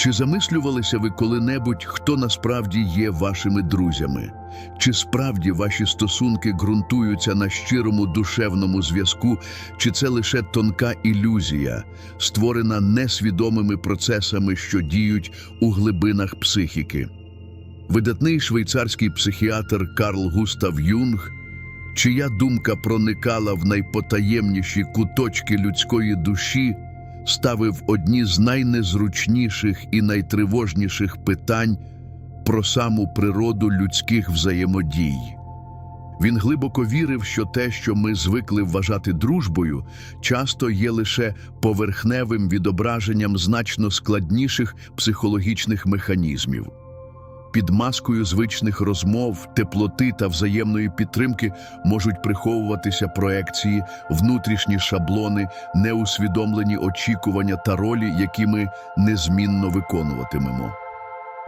Чи замислювалися ви коли-небудь, хто насправді є вашими друзями? Чи справді ваші стосунки ґрунтуються на щирому душевному зв'язку, чи це лише тонка ілюзія, створена несвідомими процесами, що діють у глибинах психіки? Видатний швейцарський психіатр Карл Густав Юнг, чия думка проникала в найпотаємніші куточки людської душі, ставив одні з найнезручніших і найтривожніших питань про саму природу людських взаємодій. Він глибоко вірив, що те, що ми звикли вважати дружбою, часто є лише поверхневим відображенням значно складніших психологічних механізмів. Під маскою звичних розмов, теплоти та взаємної підтримки можуть приховуватися проекції, внутрішні шаблони, неусвідомлені очікування та ролі, які ми незмінно виконуватимемо.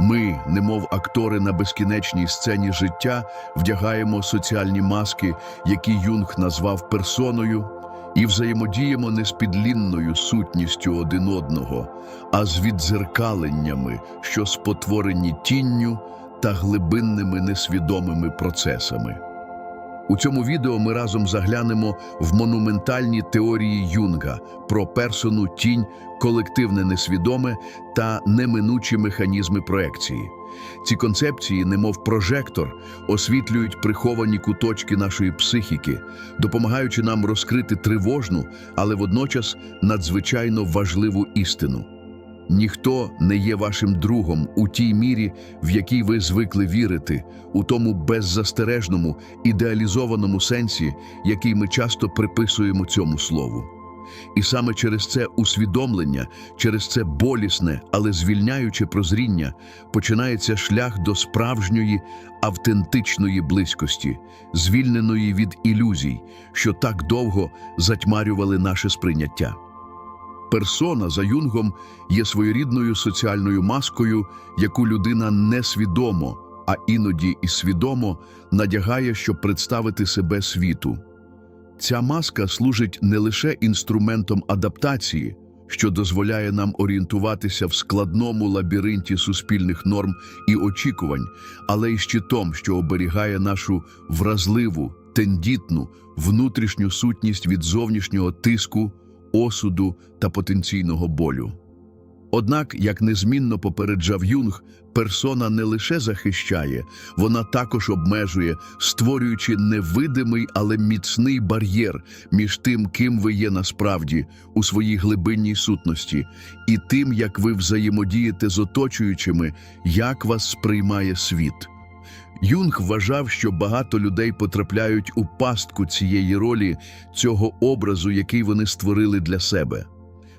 Ми, немов актори на безкінечній сцені життя, вдягаємо соціальні маски, які Юнг назвав персоною, і взаємодіємо не з підлінною сутністю один одного, а з відзеркаленнями, що спотворені тінню та глибинними несвідомими процесами. У цьому відео ми разом заглянемо в монументальні теорії Юнга про персону, тінь, колективне несвідоме та неминучі механізми проекції. Ці концепції, немов прожектор, освітлюють приховані куточки нашої психіки, допомагаючи нам розкрити тривожну, але водночас надзвичайно важливу істину. Ніхто не є вашим другом у тій мірі, в якій ви звикли вірити, у тому беззастережному, ідеалізованому сенсі, який ми часто приписуємо цьому слову. І саме через це усвідомлення, через це болісне, але звільняюче прозріння, починається шлях до справжньої, автентичної близькості, звільненої від ілюзій, що так довго затьмарювали наше сприйняття. Персона за Юнгом є своєрідною соціальною маскою, яку людина несвідомо, а іноді і свідомо надягає, щоб представити себе світу. Ця маска служить не лише інструментом адаптації, що дозволяє нам орієнтуватися в складному лабіринті суспільних норм і очікувань, але й щитом, що оберігає нашу вразливу, тендітну, внутрішню сутність від зовнішнього тиску, осуду та потенційного болю. Однак, як незмінно попереджав Юнг, персона не лише захищає, вона також обмежує, створюючи невидимий, але міцний бар'єр між тим, ким ви є насправді у своїй глибинній сутності, і тим, як ви взаємодієте з оточуючими, як вас сприймає світ. Юнг вважав, що багато людей потрапляють у пастку цієї ролі, цього образу, який вони створили для себе.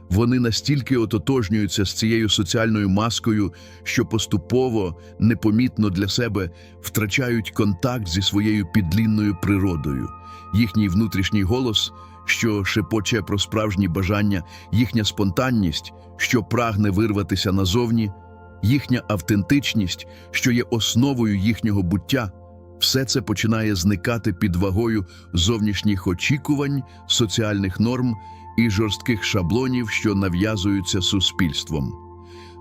Вони настільки ототожнюються з цією соціальною маскою, що поступово, непомітно для себе, втрачають контакт зі своєю підлінною природою. Їхній внутрішній голос, що шепоче про справжні бажання, їхня спонтанність, що прагне вирватися назовні, їхня автентичність, що є основою їхнього буття, все це починає зникати під вагою зовнішніх очікувань, соціальних норм і жорстких шаблонів, що нав'язуються суспільством.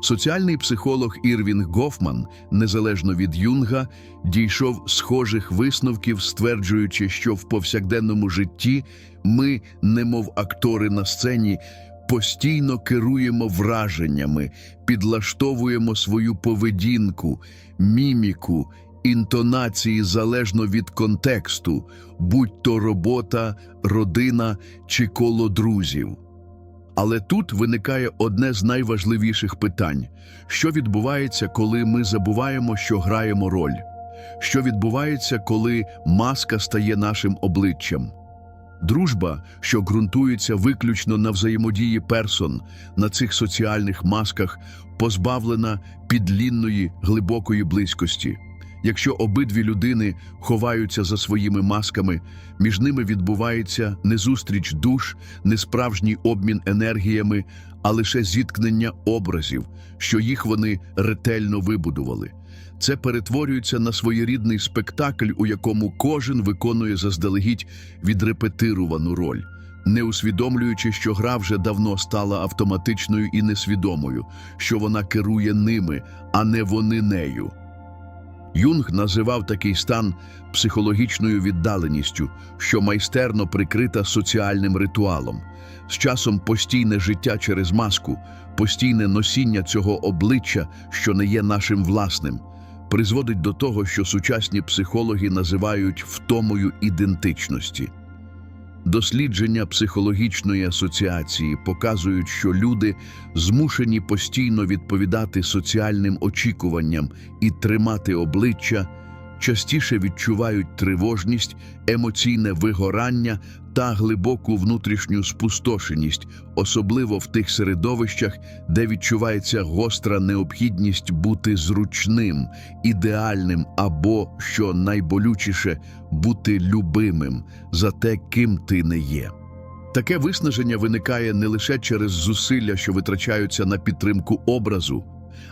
Соціальний психолог Ірвінг Гофман, незалежно від Юнга, дійшов схожих висновків, стверджуючи, що в повсякденному житті ми, немов актори на сцені, постійно керуємо враженнями, підлаштовуємо свою поведінку, міміку, інтонації залежно від контексту, будь то робота, родина чи коло друзів. Але тут виникає одне з найважливіших питань: що відбувається, коли ми забуваємо, що граємо роль? Що відбувається, коли маска стає нашим обличчям? Дружба, що ґрунтується виключно на взаємодії персон, на цих соціальних масках, позбавлена підлінної глибокої близькості. Якщо обидві людини ховаються за своїми масками, між ними відбувається не зустріч душ, не справжній обмін енергіями, а лише зіткнення образів, що їх вони ретельно вибудували. Це перетворюється на своєрідний спектакль, у якому кожен виконує заздалегідь відрепетирувану роль. не усвідомлюючи, що гра вже давно стала автоматичною і несвідомою, що вона керує ними, а не вони нею. Юнг називав такий стан психологічною віддаленістю, що майстерно прикрита соціальним ритуалом. З часом постійне життя через маску, постійне носіння цього обличчя, що не є нашим власним, призводить до того, що сучасні психологи називають втомою ідентичності. Дослідження психологічної асоціації показують, що люди змушені постійно відповідати соціальним очікуванням і тримати обличчя, частіше відчувають тривожність, емоційне вигорання та глибоку внутрішню спустошеність, особливо в тих середовищах, де відчувається гостра необхідність бути зручним, ідеальним або, що найболючіше, бути любимим за те, ким ти не є. Таке виснаження виникає не лише через зусилля, що витрачаються на підтримку образу,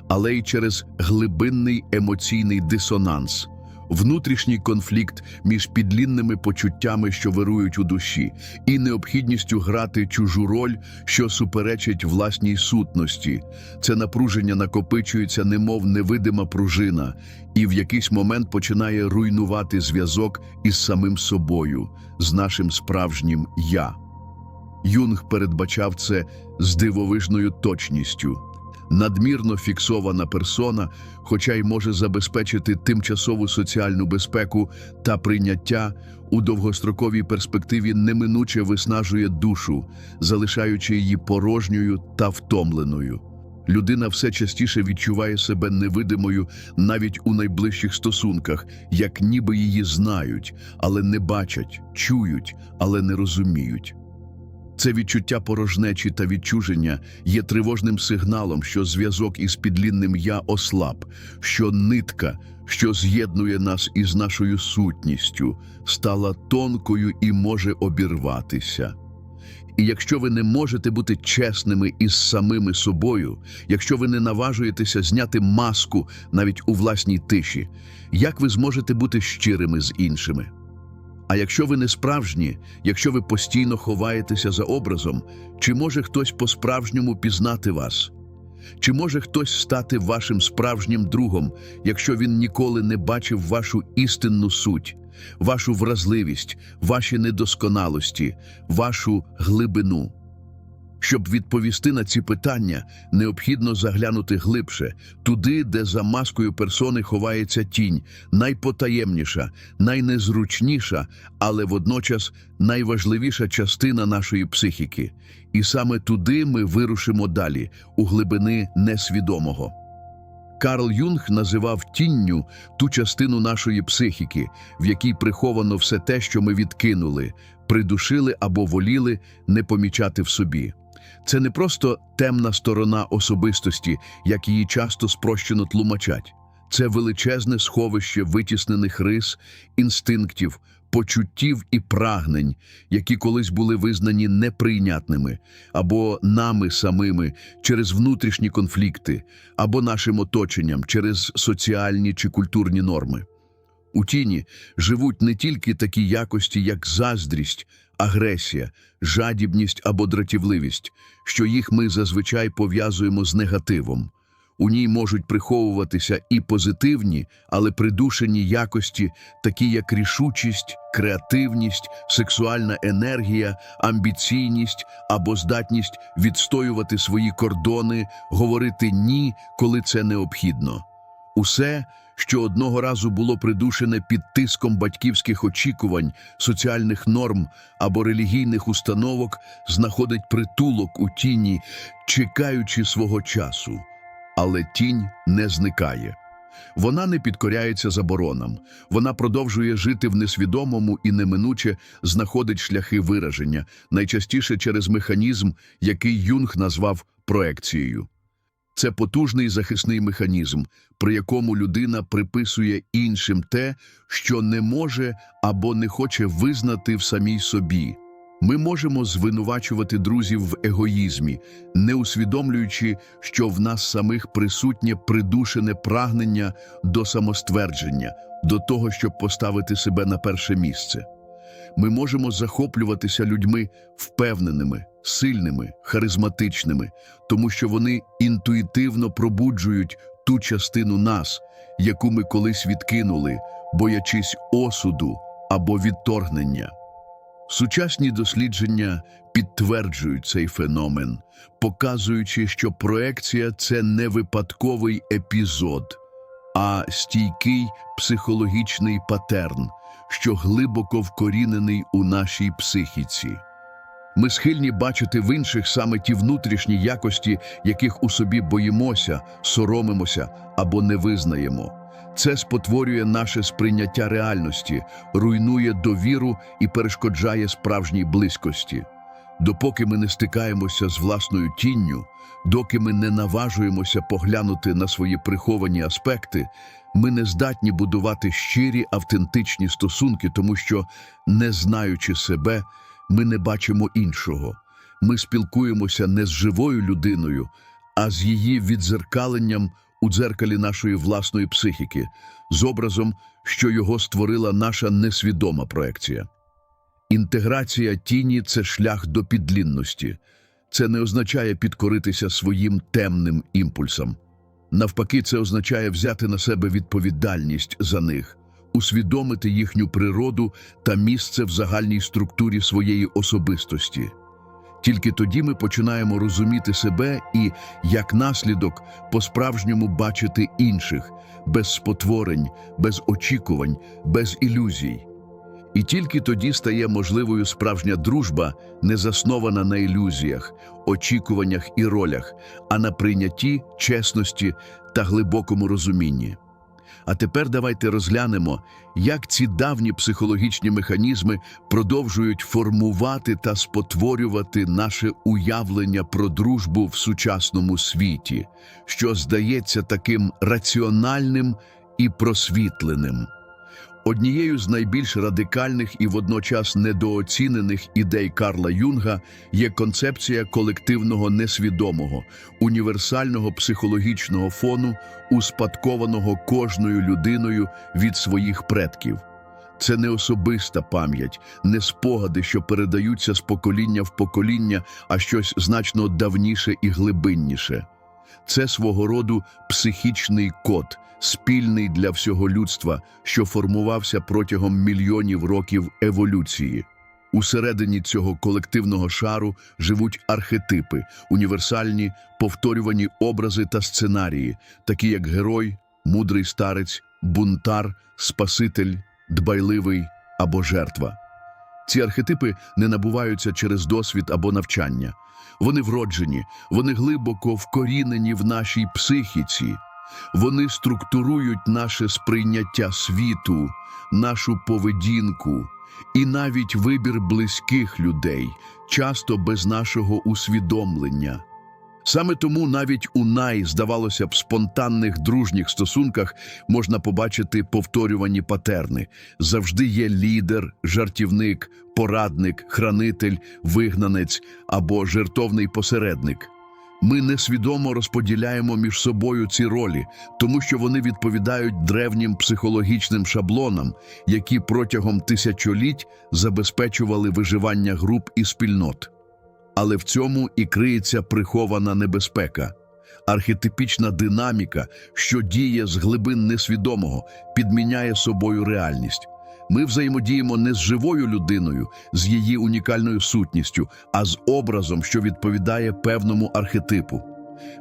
але й через глибинний емоційний дисонанс, внутрішній конфлікт між підлінними почуттями, що вирують у душі, і необхідністю грати чужу роль, що суперечить власній сутності. Це напруження накопичується, немов невидима пружина, і в якийсь момент починає руйнувати зв'язок із самим собою, з нашим справжнім я. Юнг передбачав це з дивовижною точністю. Надмірно фіксована персона, хоча й може забезпечити тимчасову соціальну безпеку та прийняття, у довгостроковій перспективі неминуче виснажує душу, залишаючи її порожньою та втомленою. Людина все частіше відчуває себе невидимою навіть у найближчих стосунках, як ніби її знають, але не бачать, чують, але не розуміють. Це відчуття порожнечі та відчуження є тривожним сигналом, що зв'язок із підлінним я ослаб, що нитка, що з'єднує нас із нашою сутністю, стала тонкою і може обірватися. І якщо ви не можете бути чесними із самими собою, якщо ви не наважуєтеся зняти маску навіть у власній тиші, як ви зможете бути щирими з іншими? А якщо ви не справжні, якщо ви постійно ховаєтеся за образом, чи може хтось по-справжньому пізнати вас? Чи може хтось стати вашим справжнім другом, якщо він ніколи не бачив вашу істинну суть, вашу вразливість, ваші недосконалості, вашу глибину? Щоб відповісти на ці питання, необхідно заглянути глибше, туди, де за маскою персони ховається тінь, найпотаємніша, найнезручніша, але водночас найважливіша частина нашої психіки. І саме туди ми вирушимо далі, у глибини несвідомого. Карл Юнг називав тінню ту частину нашої психіки, в якій приховано все те, що ми відкинули, придушили або воліли не помічати в собі. Це не просто темна сторона особистості, як її часто спрощено тлумачать. Це величезне сховище витіснених рис, інстинктів, почуттів і прагнень, які колись були визнані неприйнятними, або нами самими через внутрішні конфлікти, або нашим оточенням через соціальні чи культурні норми. У тіні живуть не тільки такі якості, як заздрість, агресія, жадібність або дратівливість, що їх ми зазвичай пов'язуємо з негативом. У ній можуть приховуватися і позитивні, але придушені якості, такі як рішучість, креативність, сексуальна енергія, амбіційність або здатність відстоювати свої кордони, говорити ні, коли це необхідно. Усе, що одного разу було придушене під тиском батьківських очікувань, соціальних норм або релігійних установок, знаходить притулок у тіні, чекаючи свого часу. Але тінь не зникає. Вона не підкоряється заборонам, вона продовжує жити в несвідомому і неминуче знаходить шляхи вираження, найчастіше через механізм, який Юнг назвав проекцією. Це потужний захисний механізм, при якому людина приписує іншим те, що не може або не хоче визнати в самій собі. Ми можемо звинувачувати друзів в егоїзмі, не усвідомлюючи, що в нас самих присутнє придушене прагнення до самоствердження, до того, щоб поставити себе на перше місце. Ми можемо захоплюватися людьми впевненими, сильними, харизматичними, тому що вони інтуїтивно пробуджують ту частину нас, яку ми колись відкинули, боячись осуду або відторгнення. Сучасні дослідження підтверджують цей феномен, показуючи, що проекція це не випадковий епізод, а стійкий психологічний патерн, що глибоко вкорінений у нашій психіці. Ми схильні бачити в інших саме ті внутрішні якості, яких у собі боїмося, соромимося або не визнаємо. Це спотворює наше сприйняття реальності, руйнує довіру і перешкоджає справжній близькості. Допоки ми не стикаємося з власною тінню, доки ми не наважуємося поглянути на свої приховані аспекти, ми не здатні будувати щирі автентичні стосунки, тому що, не знаючи себе, ми не бачимо іншого. Ми спілкуємося не з живою людиною, а з її відзеркаленням у дзеркалі нашої власної психіки, з образом, що його створила наша несвідома проекція. Інтеграція тіні це шлях до підлінності. Це не означає підкоритися своїм темним імпульсам. Навпаки, це означає взяти на себе відповідальність за них, усвідомити їхню природу та місце в загальній структурі своєї особистості. Тільки тоді ми починаємо розуміти себе і, як наслідок, по-справжньому бачити інших, без спотворень, без очікувань, без ілюзій. І тільки тоді стає можливою справжня дружба, не заснована на ілюзіях, очікуваннях і ролях, а на прийнятті, чесності та глибокому розумінні. А тепер давайте розглянемо, як ці давні психологічні механізми продовжують формувати та спотворювати наше уявлення про дружбу в сучасному світі, що здається таким раціональним і просвітленим. Однією з найбільш радикальних і водночас недооцінених ідей Карла Юнга є концепція колективного несвідомого, універсального психологічного фону, успадкованого кожною людиною від своїх предків. Це не особиста пам'ять, не спогади, що передаються з покоління в покоління, а щось значно давніше і глибинніше. Це свого роду психічний код, спільний для всього людства, що формувався протягом мільйонів років еволюції. Усередині цього колективного шару живуть архетипи, універсальні, повторювані образи та сценарії, такі як герой, мудрий старець, бунтар, спаситель, дбайливий або жертва. Ці архетипи не набуваються через досвід або навчання. Вони вроджені, вони глибоко вкорінені в нашій психіці. Вони структурують наше сприйняття світу, нашу поведінку і навіть вибір близьких людей, часто без нашого усвідомлення. Саме тому навіть у най, здавалося б, спонтанних дружніх стосунках можна побачити повторювані патерни. Завжди є лідер, жартівник, порадник, хранитель, вигнанець або жертовний посередник. Ми несвідомо розподіляємо між собою ці ролі, тому що вони відповідають древнім психологічним шаблонам, які протягом тисячоліть забезпечували виживання груп і спільнот. Але в цьому і криється прихована небезпека. Архетипічна динаміка, що діє з глибин несвідомого, підміняє собою реальність. Ми взаємодіємо не з живою людиною, з її унікальною сутністю, а з образом, що відповідає певному архетипу.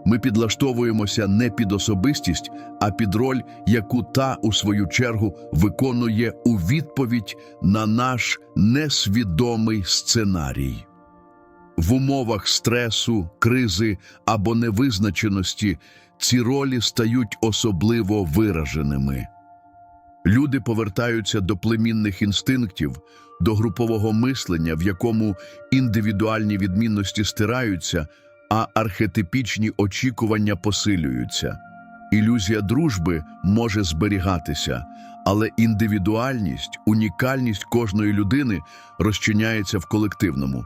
Ми підлаштовуємося не під особистість, а під роль, яку та, у свою чергу, виконує у відповідь на наш несвідомий сценарій. В умовах стресу, кризи або невизначеності ці ролі стають особливо вираженими. Люди повертаються до племінних інстинктів, до групового мислення, в якому індивідуальні відмінності стираються, а архетипічні очікування посилюються. Ілюзія дружби може зберігатися, але індивідуальність, унікальність кожної людини розчиняється в колективному.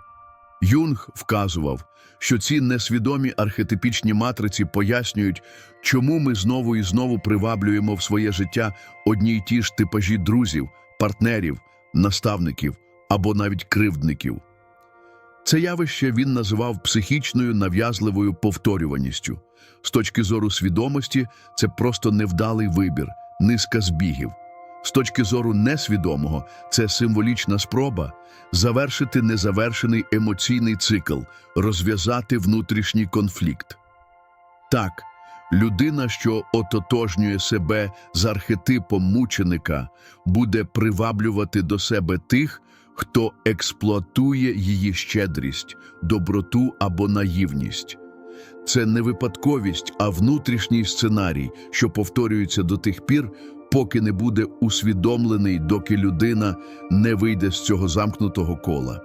Юнг вказував, що ці несвідомі архетипічні матриці пояснюють, чому ми знову і знову приваблюємо в своє життя одні й ті ж типажі друзів, партнерів, наставників, або навіть кривдників. Це явище він називав психічною нав'язливою повторюваністю. З точки зору свідомості, це просто невдалий вибір, низка збігів. З точки зору несвідомого, це символічна спроба завершити незавершений емоційний цикл, розв'язати внутрішній конфлікт. Так, людина, що ототожнює себе з архетипом мученика, буде приваблювати до себе тих, хто експлуатує її щедрість, доброту або наївність. Це не випадковість, а внутрішній сценарій, що повторюється до тих пір, поки не буде усвідомлений, доки людина не вийде з цього замкнутого кола.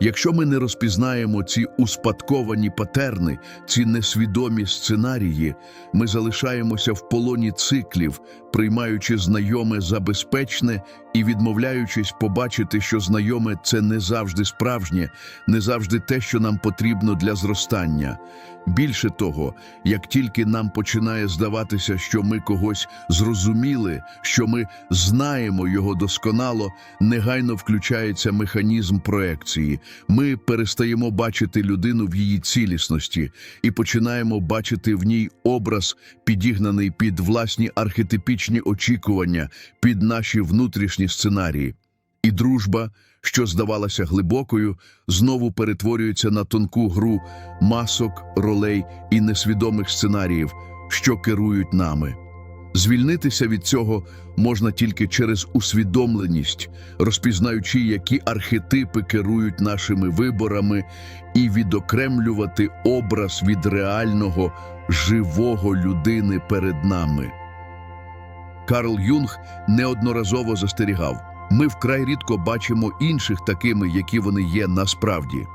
Якщо ми не розпізнаємо ці успадковані патерни, ці несвідомі сценарії, ми залишаємося в полоні циклів, приймаючи знайоме за безпечне і відмовляючись побачити, що знайоме це не завжди справжнє, не завжди те, що нам потрібно для зростання. Більше того, як тільки нам починає здаватися, що ми когось зрозуміли, що ми знаємо його досконало, негайно включається механізм проекції. Ми перестаємо бачити людину в її цілісності і починаємо бачити в ній образ, підігнаний під власні архетипічні очікування, під наші внутрішні сценарії. І дружба, що здавалася глибокою, знову перетворюється на тонку гру масок, ролей і несвідомих сценаріїв, що керують нами. Звільнитися від цього можна тільки через усвідомленість, розпізнаючи, які архетипи керують нашими виборами, і відокремлювати образ від реального живого людини перед нами. Карл Юнг неодноразово застерігав: ми вкрай рідко бачимо інших такими, які вони є насправді.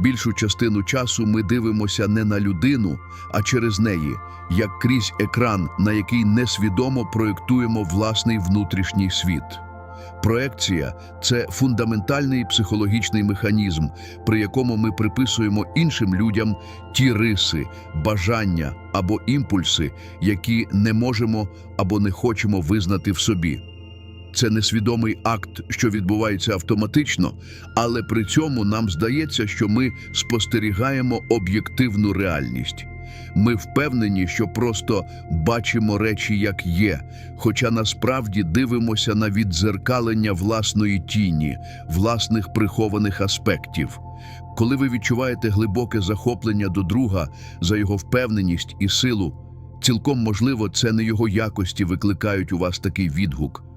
Більшу частину часу ми дивимося не на людину, а через неї, як крізь екран, на який несвідомо проєктуємо власний внутрішній світ. Проекція це фундаментальний психологічний механізм, при якому ми приписуємо іншим людям ті риси, бажання або імпульси, які не можемо або не хочемо визнати в собі. Це несвідомий акт, що відбувається автоматично, але при цьому нам здається, що ми спостерігаємо об'єктивну реальність. Ми впевнені, що просто бачимо речі, як є, хоча насправді дивимося на віддзеркалення власної тіні, власних прихованих аспектів. Коли ви відчуваєте глибоке захоплення до друга за його впевненість і силу, цілком можливо, це не його якості викликають у вас такий відгук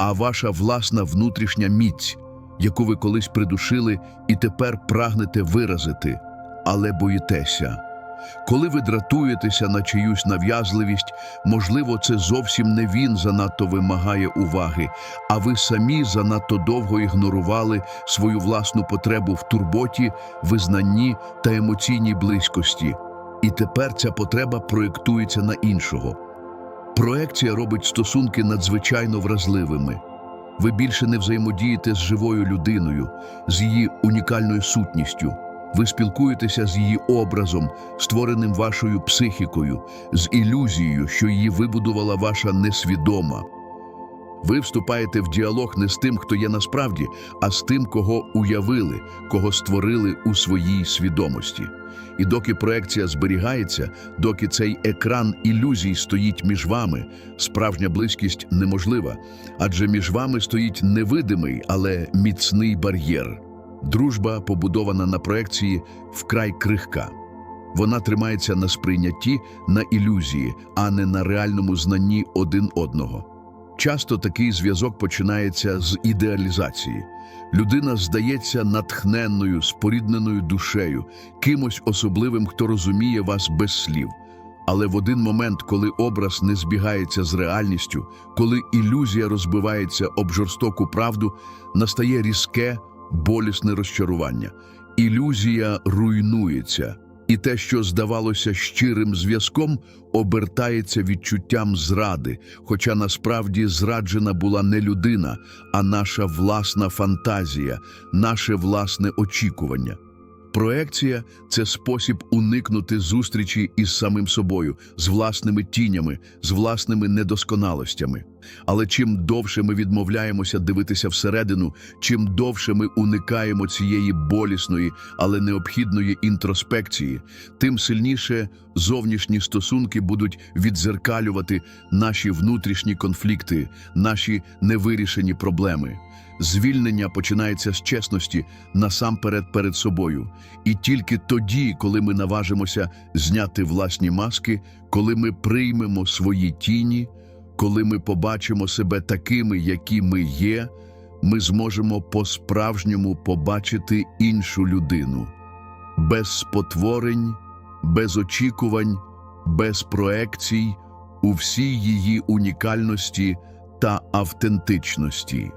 а ваша власна внутрішня міць, яку ви колись придушили і тепер прагнете виразити, але боїтеся. Коли ви дратуєтеся на чиюсь нав'язливість, можливо, це зовсім не він занадто вимагає уваги, а ви самі занадто довго ігнорували свою власну потребу в турботі, визнанні та емоційній близькості. І тепер ця потреба проєктується на іншого. Проекція робить стосунки надзвичайно вразливими. Ви більше не взаємодієте з живою людиною, з її унікальною сутністю. Ви спілкуєтеся з її образом, створеним вашою психікою, з ілюзією, що її вибудувала ваша несвідома. Ви вступаєте в діалог не з тим, хто є насправді, а з тим, кого уявили, кого створили у своїй свідомості. І доки проекція зберігається, доки цей екран ілюзій стоїть між вами, справжня близькість неможлива, адже між вами стоїть невидимий, але міцний бар'єр. Дружба, побудована на проекції, вкрай крихка. Вона тримається на сприйнятті, на ілюзії, а не на реальному знанні один одного. Часто такий зв'язок починається з ідеалізації. Людина здається натхненною, спорідненою душею, кимось особливим, хто розуміє вас без слів. Але в один момент, коли образ не збігається з реальністю, коли ілюзія розбивається об жорстоку правду, настає різке, болісне розчарування. Ілюзія руйнується, і те, що здавалося щирим зв'язком, обертається відчуттям зради, хоча насправді зраджена була не людина, а наша власна фантазія, наше власне очікування. Проекція це спосіб уникнути зустрічі із самим собою, з власними тінями, з власними недосконалостями. Але чим довше ми відмовляємося дивитися всередину, чим довше ми уникаємо цієї болісної, але необхідної інтроспекції, тим сильніше зовнішні стосунки будуть відзеркалювати наші внутрішні конфлікти, наші невирішені проблеми. Звільнення починається з чесності насамперед перед собою. І тільки тоді, коли ми наважимося зняти власні маски, коли ми приймемо свої тіні, коли ми побачимо себе такими, які ми є, ми зможемо по-справжньому побачити іншу людину. Без спотворень, без очікувань, без проекцій, у всій її унікальності та автентичності.